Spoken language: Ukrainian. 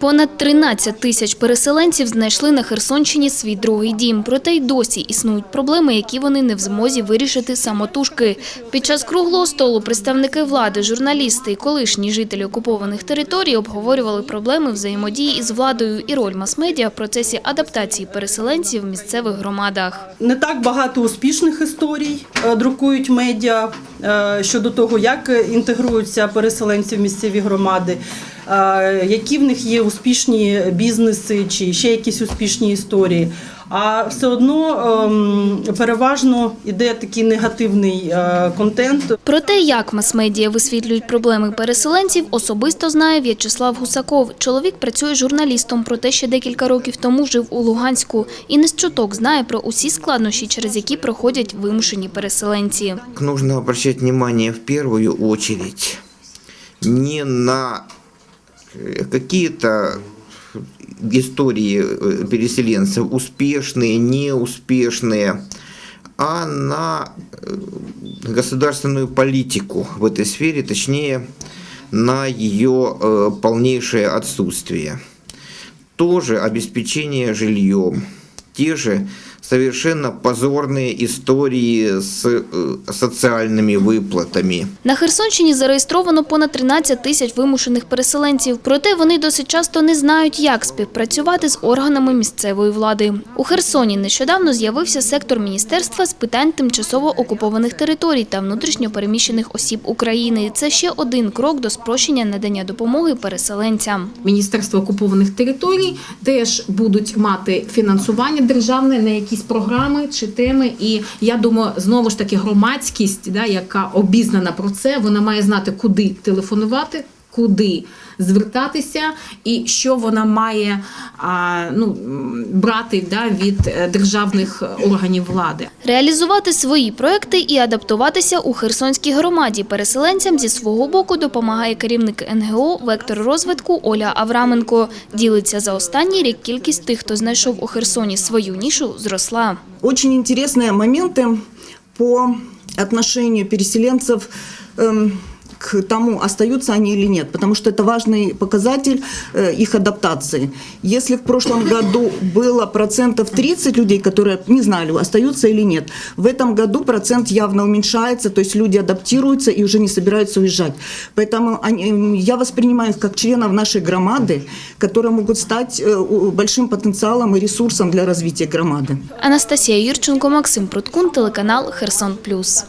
Понад 13 тисяч переселенців знайшли на Херсонщині свій другий дім. Проте й досі існують проблеми, які вони не в змозі вирішити самотужки. Під час круглого столу представники влади, журналісти і колишні жителі окупованих територій обговорювали проблеми взаємодії із владою і роль мас-медіа в процесі адаптації переселенців в місцевих громадах. Не так багато успішних історій е, друкують медіа е, щодо того, як е, інтегруються переселенці в місцеві громади, які в них є успішні бізнеси чи ще якісь успішні історії. А все одно ем, переважно йде такий негативний е, контент. Про те, як мас-медіа висвітлюють проблеми переселенців, особисто знає В'ячеслав Гусаков. Чоловік працює журналістом, проте ще декілька років тому жив у Луганську і не з чуток знає про усі складнощі, через які проходять вимушені переселенці. Нужно обращать внимание в первую очередь не на какие-то истории э, переселенцев, успешные, неуспешные, а на э, государственную политику в этой сфере, точнее, на ее э, полнейшее отсутствие. Тоже обеспечение жильем, те же совершенно позорные истории с э, социальными выплатами. На Херсонщині зареєстровано понад 13 тисяч вимушених переселенців. Проте вони досить часто не знають, як співпрацювати з органами місцевої влади. У Херсоні нещодавно з'явився сектор міністерства з питань тимчасово окупованих територій та внутрішньо переміщених осіб України. Це ще один крок до спрощення надання допомоги переселенцям. Міністерство окупованих територій теж будуть мати фінансування державне на якісь програми чи теми. І я думаю, знову ж таки, громадськість, да, яка обізнана про це, вона має знати, куди телефонувати Куди звертатися, і що вона має а, ну, м, брати да, від е, державних органів влади. Реалізувати свої проекти і адаптуватися у Херсонській громаді переселенцям зі свого боку допомагає керівник НГО «Вектор розвитку» Оля Авраменко. Ділиться за останній рік кількість тих, хто знайшов у Херсоні свою нішу, зросла. Очень интересные моменты по отношению переселенцев эм, к тому, остаются они или нет, потому что это важный показатель э, их адаптации. Если в прошлом году было процентов 30 людей, которые не знали, остаются или нет, в этом году процент явно уменьшается, то есть люди адаптируются и уже не собираются уезжать. Поэтому они, я воспринимаю их как членов нашей громады, которые могут стать э, большим потенциалом и ресурсом для развития громады. Анастасія Юрченко, Максим Пруткун, телеканал «Херсон Плюс».